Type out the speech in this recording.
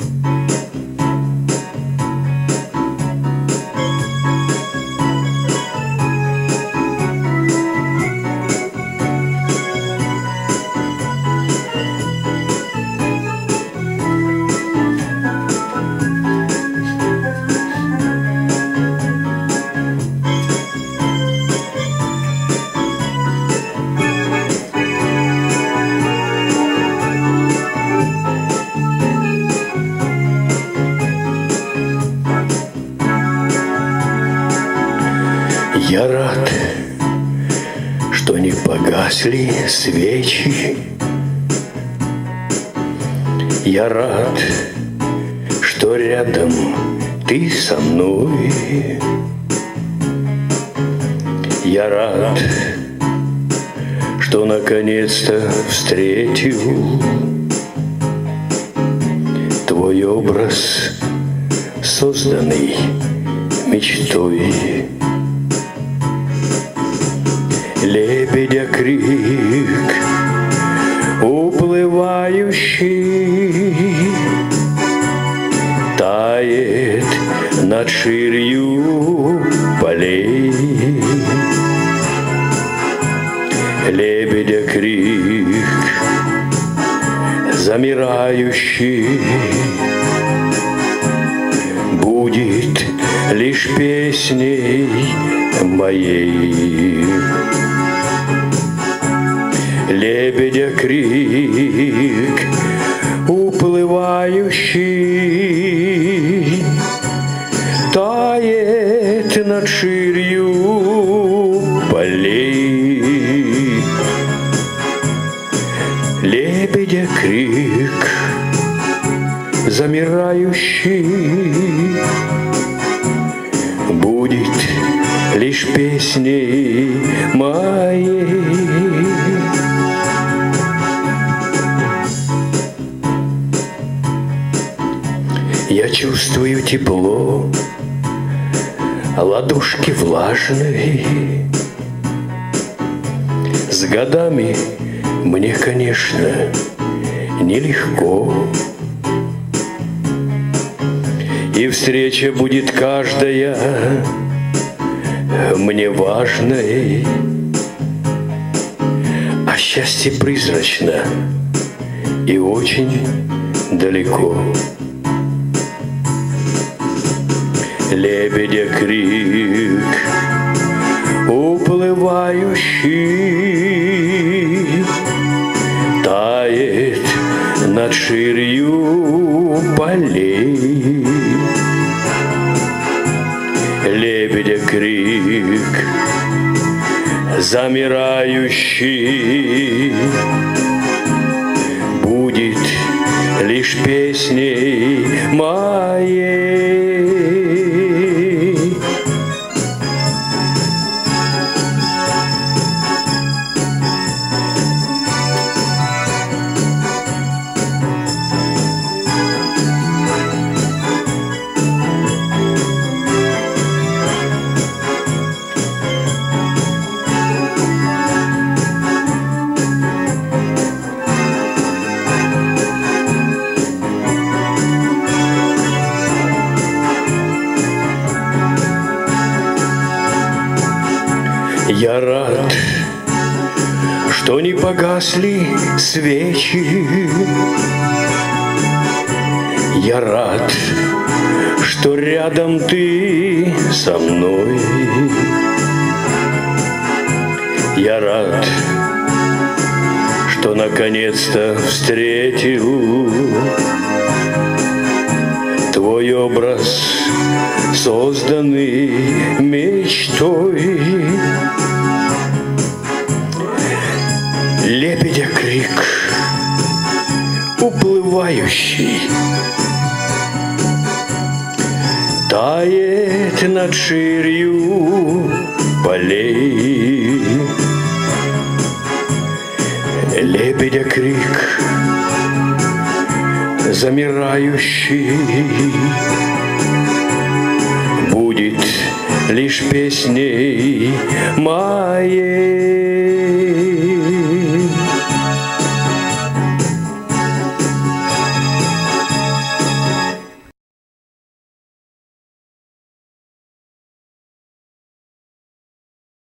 Я что не погасли свечи. Я рад, что рядом ты со мной. Я рад, что наконец-то встретил твой образ, созданный мечтой лебедя крик, уплывающий, тает над ширью полей. Лебедя крик, замирающий, будет лишь песней моей лебедя крик, уплывающий, тает над ширью полей. Лебедя крик, замирающий, будет лишь песней моей. Я чувствую тепло, ладошки влажные. С годами мне, конечно, нелегко. И встреча будет каждая мне важной. А счастье призрачно и очень далеко. Лебедя крик, уплывающий, тает над ширью полей. Лебедя крик, замирающий, будет лишь песней моей. Я рад, что не погасли свечи. Я рад, что рядом ты со мной. Я рад, что наконец-то встретил твой образ, созданный мечтой. Лебедя крик, уплывающий, Тает над ширью полей. Лебедя крик, замирающий, Будет лишь песней моей.